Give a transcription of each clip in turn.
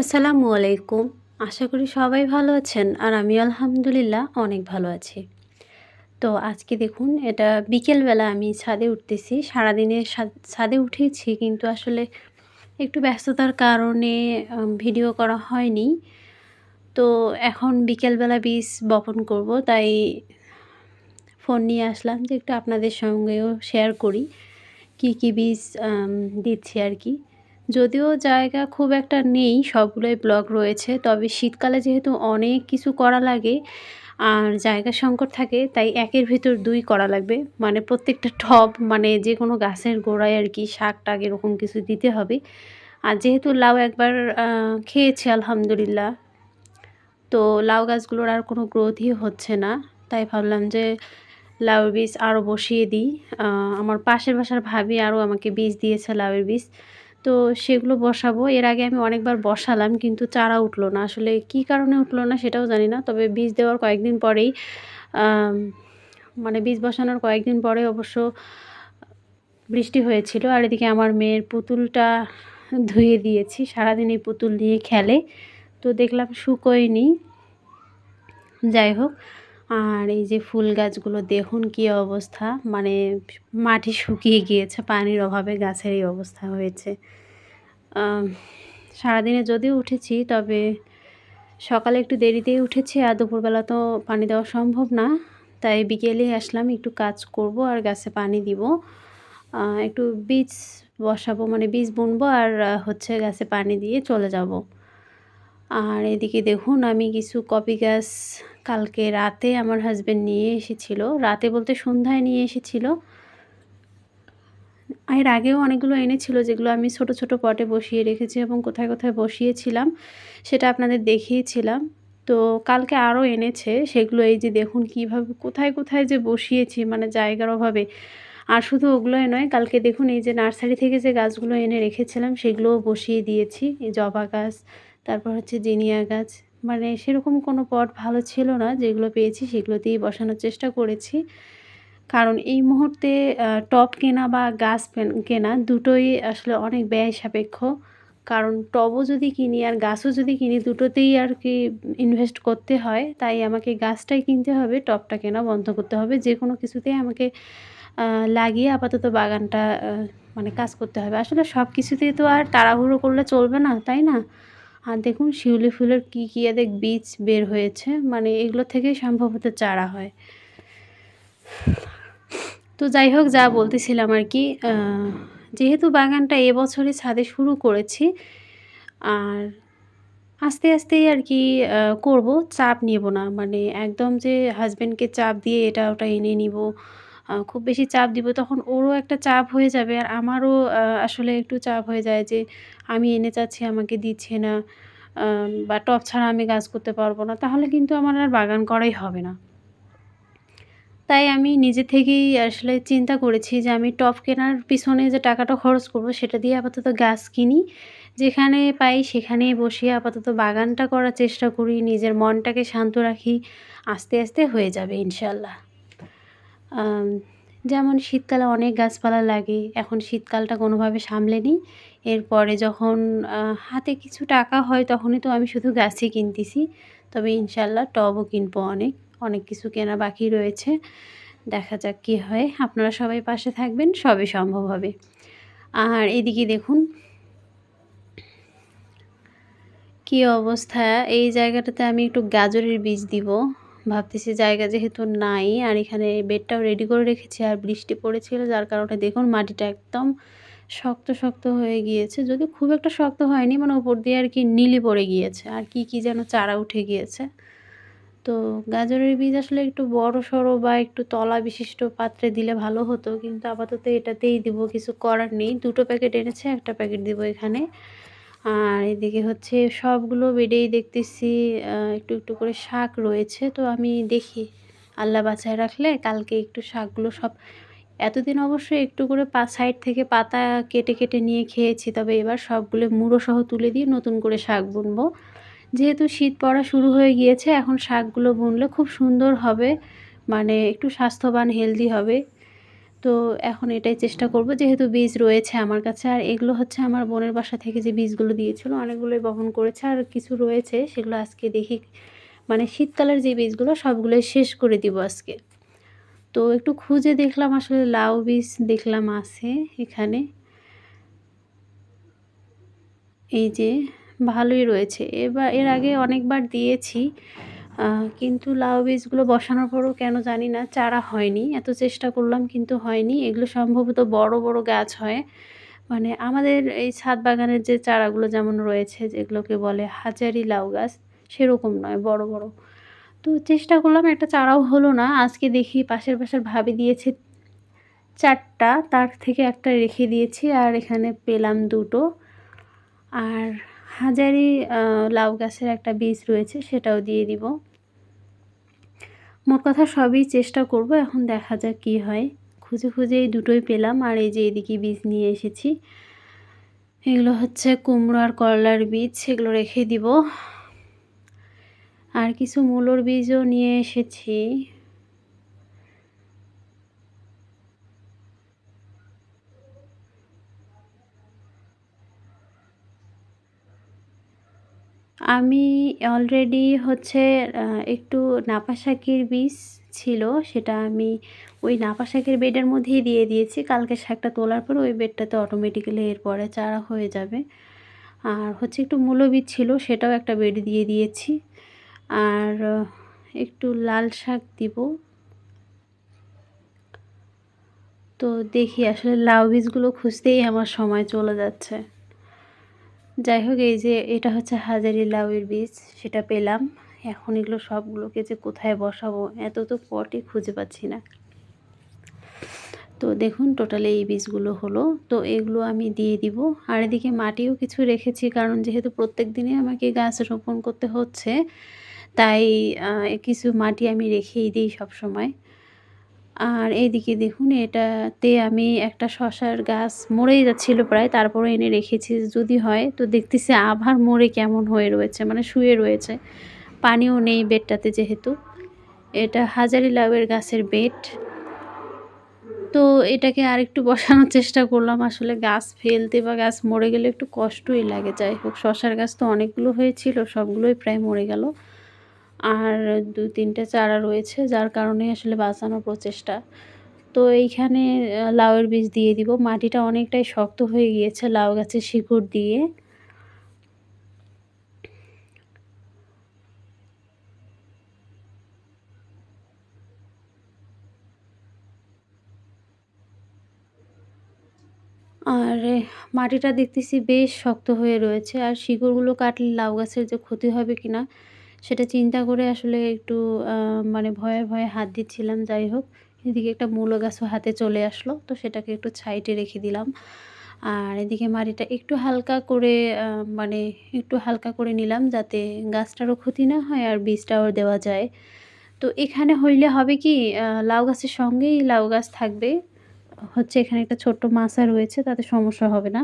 আসসালামু আলাইকুম। আশা করি সবাই ভালো আছেন আর আমি আলহামদুলিল্লাহ অনেক ভালো আছি। তো আজকে দেখুন, এটা বিকেলবেলা আমি ছাদে উঠতেছি। সারাদিনে ছাদে উঠেছি কিন্তু আসলে একটু ব্যস্ততার কারণে ভিডিও করা হয়নি। তো এখন বিকেলবেলা বীজ বপন করব, তাই ফোন নিয়ে আসলাম যে একটু আপনাদের সঙ্গেও শেয়ার করি। কি কি বীজ দিচ্ছি আর কি। যদিও জায়গা খুব একটা নেই, সবগুলোই ব্লক রয়েছে। তবে শীতকালে যেহেতু অনেক কিছু করা লাগে আর জায়গা সংকট থাকে, তাই একের ভিতর দুই করা লাগবে। মানে প্রত্যেকটা টব মানে যে কোনো গাছের গোড়ায় আর কি শাক টাক এরকম কিছু দিতে হবে। আর যেহেতু লাউ একবার খেয়েছি আলহামদুলিল্লাহ, তো লাউ গাছগুলোর আর কোনো গ্রোথই হচ্ছে না। তাই ভাবলাম যে লাউ বীজ আরও বসিয়ে দিই। আমার পাশের বাসার ভাবি আরও আমাকে বীজ দিয়েছে লাউয়ের বীজ। তো সেগুলো বসাবো। এর আগে আমি অনেকবার বসালাম কিন্তু চারা উঠল না। আসলে কি কারণে উঠল না সেটাও জানি না। তবে বীজ দেওয়ার কয়েকদিন পরেই মানে বীজ বসানোর কয়েকদিন পরে অবশ্য বৃষ্টি হয়েছিল। আর এদিকে আমার মেয়ের পুতুলটা ধুয়ে দিয়েছি। সারাদিন এই পুতুল নিয়ে খেলে। তো দেখলাম শুকোয়নি। যাই হোক আর এই যে ফুল গাছগুলো, দেখুন কি অবস্থা। মানে মাটি শুকিয়ে গিয়েছে, পানির অভাবে গাছের এই অবস্থা হয়েছে। সারাদিনে যদিও উঠেছি, তবে সকালে একটু দেরিতেই উঠেছি আর দুপুরবেলা তো পানি দেওয়া সম্ভব না। তাই বিকেলে আসলাম, একটু কাজ করব আর গাছে পানি দিব। একটু বীজ বসাবো মানে বীজ বুনবো আর হচ্ছে গাছে পানি দিয়ে চলে যাব। আর এদিকে দেখুন, আমি কিছু কপি গাছ কালকে রাতে আমার হাজব্যান্ড নিয়ে এসেছিল। রাতে বলতে সন্ধ্যায় নিয়ে এসেছিল। এর আগেও অনেকগুলো এনেছিল, যেগুলো আমি ছোট ছোট পটে বসিয়ে রেখেছি এবং কোথায় কোথায় বসিয়েছিলাম, সেটা আপনাদের দেখিয়েছিলাম। তো কালকে আরও এনেছে, সেগুলো এই যে দেখুন, কীভাবে, কোথায় কোথায় যে বসিয়েছি মানে জায়গার অভাবে। আর শুধু ওগুলোই নয়, কালকে দেখুন এই যে নার্সারি থেকে যে গাছগুলো এনে রেখেছিলাম, সেগুলোও বসিয়ে দিয়েছি। এই জবা গাছ তারপর হচ্ছে জিনিয়া গাছ। মানে সেরকম কোনো পট ভালো ছিল না, যেগুলো পেয়েছি সেগুলো সেগুলোতেই বসানোর চেষ্টা করেছি। কারণ এই মুহূর্তে টব কেনা বা গাছ কেনা দুটোই আসলে অনেক ব্যয় সাপেক্ষ। কারণ টবও যদি কিনি আর গাছও যদি কিনি, দুটোতেই আর কি ইনভেস্ট করতে হয়। তাই আমাকে গাছটাই কিনতে হবে, টবটা কেনা বন্ধ করতে হবে। যে কোনো কিছুতেই আমাকে লাগিয়ে আপাতত বাগানটা মানে কাজ করতে হবে। আসলে সব কিছুতেই তো আর তাড়াহুড়ো করলে চলবে না, তাই না? আর দেখুন শিউলি ফুলের কী কী এদের বীজ বের হয়েছে। মানে এগুলো থেকেই সম্ভবত চারা হয়। তো যাই হোক, যা বলতেছিলাম আর কি যেহেতু বাগানটা এবছরই ছাদে শুরু করেছি, আর আস্তে আস্তেই আর কি করব, চাপ নেব না। মানে একদম যে হাজব্যান্ডকে চাপ দিয়ে এটা ওটা এনে নিব খুব বেশি চাপ দিব, তখন ওরও একটা চাপ হয়ে যাবে। আর আমারও আসলে একটু চাপ হয়ে যায় যে, আমি এনে চাচ্ছি, আমাকে দিচ্ছে না বা টব ছাড়া আমি গাছ করতে পারব না, তাহলে কিন্তু আমার আর বাগান করাই হবে না। তাই আমি নিজে থেকেই আসলে চিন্তা করেছি যে, আমি টব কেনার পিছনে যে টাকাটা খরচ করব, সেটা দিয়ে আপাতত গাছ কিনি। যেখানে পাই সেখানেই বসিয়ে আপাতত বাগানটা করার চেষ্টা করি, নিজের মনটাকে শান্ত রাখি, আস্তে আস্তে হয়ে যাবে ইনশাল্লাহ। যেমন শীতকালে অনেক গাছপালা লাগে, এখন শীতকালটা কোনোভাবে সামলে নিই এরপরে যখন হাতে কিছু টাকা হয় তখনই তো আমি শুধু গাছই কিনতেছি। তবে ইনশাল্লাহ টবও কিনবো অনেক অনেক কিছু কেনা বাকি রয়েছে। দেখা যাক কী হয়। আপনারা সবাই পাশে থাকবেন, সবই সম্ভব হবে। আর এদিকে দেখুন, কি অবস্থা। এই জায়গাটাতে আমি একটু গাজরের বীজ দিব। ভাবতেছি জায়গা যেহেতু নাই আর এখানে বেডটাও রেডি করে রেখেছি আর বৃষ্টি পড়েছিল, যার কারণে দেখুন মাটিটা একদম শক্ত শক্ত হয়ে গিয়েছে। যদি খুব একটা শক্ত হয়নি মানে উপর দিয়ে আর কি নীলি পড়ে গিয়েছে। আর কি কি যেন চারা উঠে গিয়েছে। তো গাজরের বীজ আসলে একটু বড় সড়ো বা একটু তলা বিশিষ্ট পাত্রে দিলে ভালো হতো, কিন্তু আপাতত এটাতেই দিব, কিছু করার নেই। দুটো প্যাকেট এনেছে, একটা প্যাকেট দিব এখানে। আর এদিকে হচ্ছে সবগুলো বেডেই দেখতেছি একটু একটু করে শাক রয়েছে, তো আমি দেখি। আল্লাহ বাছায় রাখলে কালকে একটু শাকগুলো সব, এতদিন অবশ্যই একটু করে পা, সাইড থেকে পাতা কেটে কেটে নিয়ে খেয়েছি, তবে এবার সবগুলো মুড়ো সহ তুলে দিয়ে নতুন করে শাক বুনবো। যেহেতু শীত পড়া শুরু হয়ে গিয়েছে, এখন শাকগুলো বুনলে খুব সুন্দর হবে মানে একটু স্বাস্থ্যবান হেলদি হবে। তো এখন এটাই চেষ্টা করব, যেহেতু বীজ রয়েছে আমার কাছে, আর এগুলো হচ্ছে আমার বোনের বাসা থেকে যে বীজগুলো দিয়েছিল, অনেকগুলোই বহন করেছে, আর কিছু রয়েছে, সেগুলো আজকে দেখি মানে শীতকালের যে বীজগুলো, সবগুলোই শেষ করে দিব আজকে। তো একটু খুঁজে দেখলাম, আসলে লাউ বীজ দেখলাম আছে এখানে। এই যে, ভালোই রয়েছে। এবার, এর আগে অনেকবার দিয়েছি কিন্তু লাউ বীজগুলো বসানোর পরও কেন জানি না, চারা হয়নি, এত চেষ্টা করলাম কিন্তু হয়নি, এগুলো সম্ভবত বড় বড় গাছ হয়। মানে আমাদের এই ছাদ বাগানের যে চারাগুলো যেমন রয়েছে, যেগুলোকে বলে হাজারি লাউ গাছ, সেরকম নয়, বড় বড়। তো চেষ্টা করলাম, একটা চারাও হলো না, আজকে দেখি পাশের পাশের ভাবি দিয়েছে চারটা, তার থেকে একটা রেখে দিয়েছি, আর এখানে পেলাম দুটো। আর হাজারি লাউ গাছের একটা বীজ রয়েছে, সেটাও দিয়ে দিব। মোট কথা সবই চেষ্টা করব, এখন দেখা যাক কি হয়। খুঁজে খুঁজে এই দুটোই পেলাম, আর এই যে এদিকে বীজ নিয়ে এসেছি। এগুলো হচ্ছে কুমড়ো আর করলার বীজ, সেগুলো রেখে দিব। আর কিছু মূলোর বীজও নিয়ে এসেছি। আমি অলরেডি হচ্ছে একটু নাপা শাকের বীজ ছিল, সেটা আমি ওই নাপা শাকের বেডের মধ্যেই দিয়ে দিয়েছি। কালকে শাকটা তোলার পরে ওই বেডটাতে অটোমেটিক্যালি এরপরে চারা হয়ে যাবে। আর হচ্ছে একটু মূলো বীজ ছিল, সেটাও একটা বেড দিয়ে দিয়েছি। আর একটু লাল শাক দিব। তো দেখি আসলে লাউ বীজগুলো খুঁজতেই আমার সময় চলে যাচ্ছে। যাই হোক এই যে এটা হচ্ছে হাজারি লাউয়ের বীজ, সেটা পেলাম। এখন এগুলো সবগুলোকে যে কোথায় বসাবো, এত তো পটই খুঁজে পাচ্ছি না। তো দেখুন, টোটালি এই বীজগুলো হলো। তো এগুলো আমি দিয়ে দিব। আর এদিকে মাটিও কিছু রেখেছি, কারণ যেহেতু প্রত্যেক দিনে আমাকে গাছ রোপণ করতে হচ্ছে, তাই কিছু মাটি আমি রেখেই দিই সব সময়। আর এইদিকে দেখুন, এটাতে আমি একটা শশার গাছ মরেই যাচ্ছিল প্রায় তারপরে এনে রেখেছি যদি হয়। তো দেখতেছি আবার মরে কেমন হয়ে রয়েছে মানে শুয়ে রয়েছে। পানিও নেই বেডটাতে যেহেতু। এটা হাজারি লাউয়ের গাছের বেড। তো এটাকে আর একটু বসানোর চেষ্টা করলাম, আসলে গাছ ফেলতে বা গাছ মরে গেলে একটু কষ্টই লাগে। যাই হোক, শশার গাছ তো অনেকগুলো হয়েছিল, সবগুলোই প্রায় মরে গেল। আর দু তিনটে চারা রয়েছে, যার কারণে আসলে বাঁচানোর প্রচেষ্টা। তো এইখানে লাউয়ের বীজ দিয়ে দিব। মাটিটা অনেকটাই শক্ত হয়ে গিয়েছে লাউ গাছের শিকড় দিয়ে। আর মাটিটা দেখতেছি বেশ শক্ত হয়ে রয়েছে। আর শিকড়গুলো কাটলে লাউ গাছের যে ক্ষতি হবে কিনা সেটা চিন্তা করে আসলে একটু মানে ভয়ে ভয়ে হাত দিচ্ছিলাম, যাই হোক। এদিকে একটা মূলো গাছও হাতে চলে আসলো, তো সেটাকে একটু ছাইটে রেখে দিলাম। আর এদিকে মাটিটা একটু হালকা করে মানে একটু হালকা করে নিলাম যাতে গাছটারও ক্ষতি না হয় আর বীজটাও দেওয়া যায়। তো এখানে হইলে হবে কি লাউ গাছের সঙ্গেই লাউ গাছ থাকবে। হচ্ছে এখানে একটা ছোট্ট মাছা রয়েছে, তাতে সমস্যা হবে না।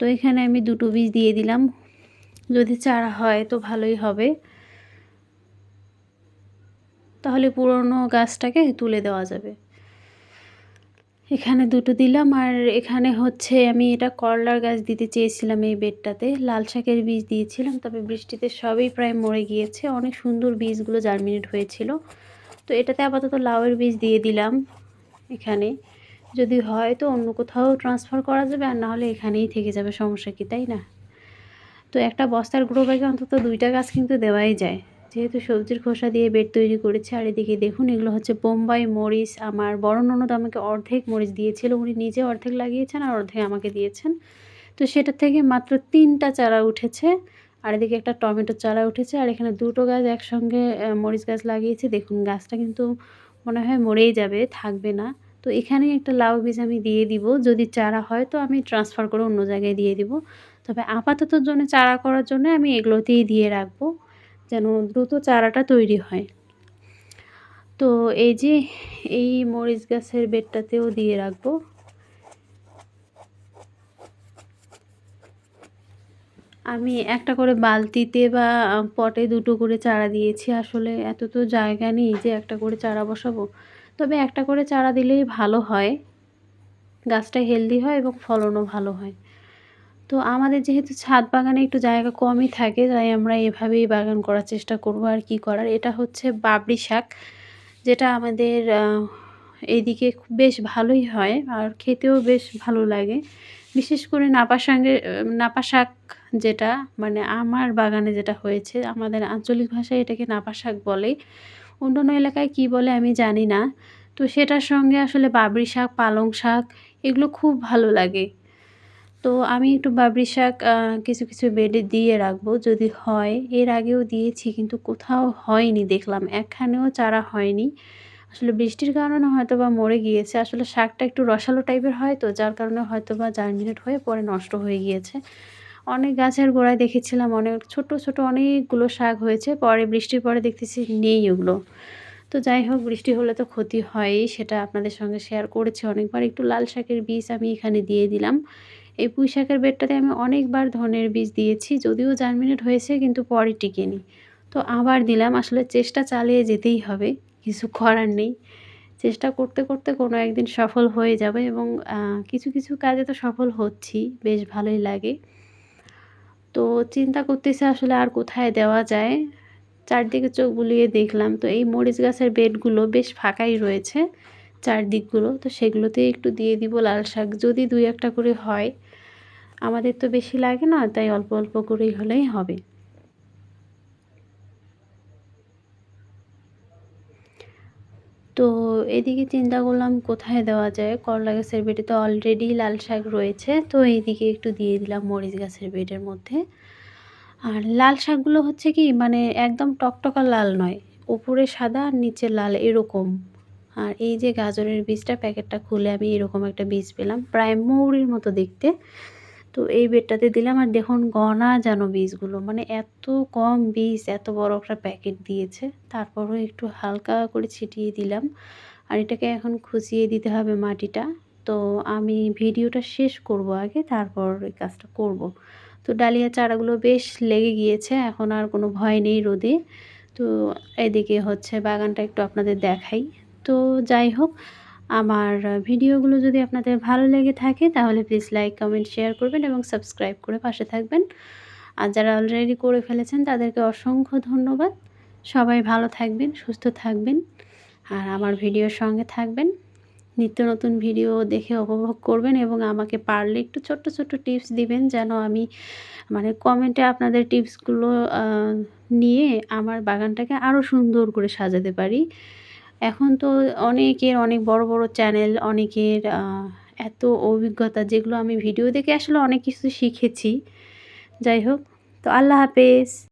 তো এখানে আমি দুটো বীজ দিয়ে দিলাম। যদি চারা হয় তো ভালোই হবে। তাহলে পুরনো গাছটাকে তুলে দেওয়া যাবে। এখানে দুটো দিলাম আর এখানে হচ্ছে আমি এটা করলার গাছ দিতে চেয়েছিলাম এই বেডটাতে। লাল শাকের বীজ দিয়েছিলাম, তবে বৃষ্টিতে সবই প্রায় মরে গিয়েছে। অনেক সুন্দর বীজগুলো জার্মিনেট হয়েছিল। তো এটাতে আপাতত লাউয়ের বীজ দিয়ে দিলাম এখানে। যদি হয় তো অন্য কোথাও ট্রান্সফার করা যাবে আর নাহলে এখানেই থেকে যাবে। সমস্যা কি, তাই না? তো একটা বস্তার গ্রো ব্যাগে অন্তত দুইটা গাছ কিন্তু দেওয়াই যায়। যেহেতু সবজির খোসা দিয়ে বেড তৈরি করেছে, আর এদিকে দেখুন এগুলো হচ্ছে বোম্বাই মরিচ। আমার বড় ননদ আমাকে অর্ধেক মরিচ দিয়েছিল, উনি নিজে অর্ধেক লাগিয়েছেন আর অর্ধেক আমাকে দিয়েছেন। তো সেটা থেকে মাত্র তিনটা চারা উঠেছে, আর এদিকে একটা টমেটো চারা উঠেছে, আর এখানে দুটো গাছ একসঙ্গে মরিচ গাছ লাগিয়েছে। দেখুন গাছটা কিন্তু মনে হয় মরেই যাবে, থাকবে না। তো এখানে একটা লাউ বীজ আমি দিয়ে দিব, যদি চারা হয় তো আমি ট্রান্সফার করে অন্য জায়গায় দিয়ে দিব। তবে আপাতত জন্য চারা করার জন্য আমি এগুলোতেই দিয়ে রাখব, যেন দ্রুত চারাটা তৈরি হয়। তো এই যে এই মরিচ গাছের বেডটাতেও দিয়ে রাখব। আমি একটা করে বালতিতে বা পটে দুটো করে চারা দিয়েছি, আসলে এত তো জায়গা নেই যে একটা করে চারা বসাবো। তবে একটা করে চারা দিলেই ভালো হয়, গাছটা হেলদি হয় এবং ফলনও ভালো হয়। তো আমাদের যেহেতু ছাদ বাগানে একটু জায়গা কমই থাকে, তাই আমরা এভাবেই বাগান করার চেষ্টা করব আর কি করার। এটা হচ্ছে বাবরি শাক, যেটা আমাদের এইদিকে বেশ ভালোই হয় আর খেতেও বেশ ভালো লাগে। বিশেষ করে নাপা সঙ্গে নাপা শাক যেটা মানে আমার বাগানে যেটা হয়েছে, আমাদের আঞ্চলিক ভাষায় এটাকে নাপা শাক বলে। অন্যান্য এলাকায় কি বলে আমি জানি না। তো সেটার সঙ্গে আসলে বাবরি শাক, পালং শাক, এগুলো খুব ভালো লাগে। তো আমি একটু বাবরি শাক কিছু কিছু বেডে দিয়ে রাখব। যদি হয়, এর আগেও দিয়েছি কিন্তু কোথাও হয়নি দেখলাম। একখানেও চারা হয়নি। আসলে বৃষ্টির কারণে হয়তো বা মরে গিয়েছে। আসলে শাকটা একটু রসালো টাইপের হয় তো, যার কারণে হয়তো বা জার্মিনেট হয়ে পরে নষ্ট হয়ে গিয়েছে। অনেক গাছের গোড়ায় দেখেছিলাম অনেক, ছোট ছোট অনেকগুলো শাক হয়েছে। পরে বৃষ্টির পরে দেখতেছি নেই ওগুলো। তো যাই হোক, বৃষ্টি হলে তো ক্ষতি হয়ই, সেটা আপনাদের সঙ্গে শেয়ার করেছি অনেকবার। একটু লাল শাকের বীজ আমি এখানে দিয়ে দিলাম। এই পুঁই শাকের বেডটাতে আমি অনেকবার ধনের বীজ দিয়েছি, যদিও জার্মিনেট হয়েছে কিন্তু পরে টিকেনি। তো আবার দিলাম, আসলে চেষ্টা চালিয়ে যেতেই হবে, কিছু করার নেই। চেষ্টা করতে করতে কোনো একদিন সফল হয়ে যাবে এবং কিছু কিছু কাজে তো সফল হচ্ছি, বেশ ভালোই লাগে। তো চিন্তা করতেছে আসলে আর কোথায় দেওয়া যায়। চারদিকে চোখ বুলিয়ে দেখলাম, তো এই মরিচ গাছের বেডগুলো বেশ ফাঁকাই রয়েছে। চারদিকগুলো, তো সেগুলোতে একটু দিয়ে দিব লাল শাক। যদি দুই একটা করে হয়, আমাদের তো বেশি লাগে না, তাই অল্প অল্প করেই হলেই হবে। তো এদিকে চিন্তা করলাম কোথায় দেওয়া যায়? করলা গাছের বেটে তো অলরেডি লাল শাক রয়েছে, তো এইদিকে একটু দিয়ে দিলাম মরিচ গাছের বেটের মধ্যে। আর লাল শাকগুলো হচ্ছে কি মানে একদম টকটকা লাল নয় উপরে সাদা আর নিচে লাল, এরকম। আর এই যে গাজরের বীজটা, প্যাকেটটা খুলে আমি এরকম একটা বীজ পেলাম, প্রায় মৌরির মতো দেখতে। তো এই বেডটাতে দিলাম আর দেখুন গনা যেন বীজগুলো মানে এত কম বীজ, এত বড় একটা প্যাকেট দিয়েছে। তারপরও একটু হালকা করে ছিটিয়ে দিলাম। আর এটাকে এখন খুঁচিয়ে দিতে হবে মাটিটা। তো আমি ভিডিওটা শেষ করব আগে, তারপর এই কাজটা করব। তো ডালিয়া চারাগুলো বেশ লেগে গিয়েছে, এখন আর কোনো ভয় নেই রোদে। তো এদিকে হচ্ছে বাগানটা একটু আপনাদের দেখাই। তো যাই হোক, আমার ভিডিওগুলো যদি আপনাদের ভালো লেগে থাকে, তাহলে প্লিজ লাইক কমেন্ট শেয়ার করবেন এবং সাবস্ক্রাইব করে পাশে থাকবেন। আর যারা অলরেডি করে ফেলেছেন, তাদেরকে অসংখ্য ধন্যবাদ। সবাই ভালো থাকবেন, সুস্থ থাকবেন, আর আমার ভিডিওর সঙ্গে থাকবেন। নিত্য নতুন ভিডিও দেখে উপভোগ করবেন এবং আমাকে পারলে একটু ছোট্ট ছোট্ট টিপস দিবেন, যেন আমি মানে কমেন্টে আপনাদের টিপসগুলো নিয়ে আমার বাগানটাকে আরও সুন্দর করে সাজাতে পারি। এখন তো অনেকের অনেক বড় বড় চ্যানেল অনেকের এত অভিজ্ঞতা যেগুলো আমি ভিডিও দেখে আসলে অনেক কিছু শিখেছি। যাই হোক, তো আল্লাহ হাফেজ।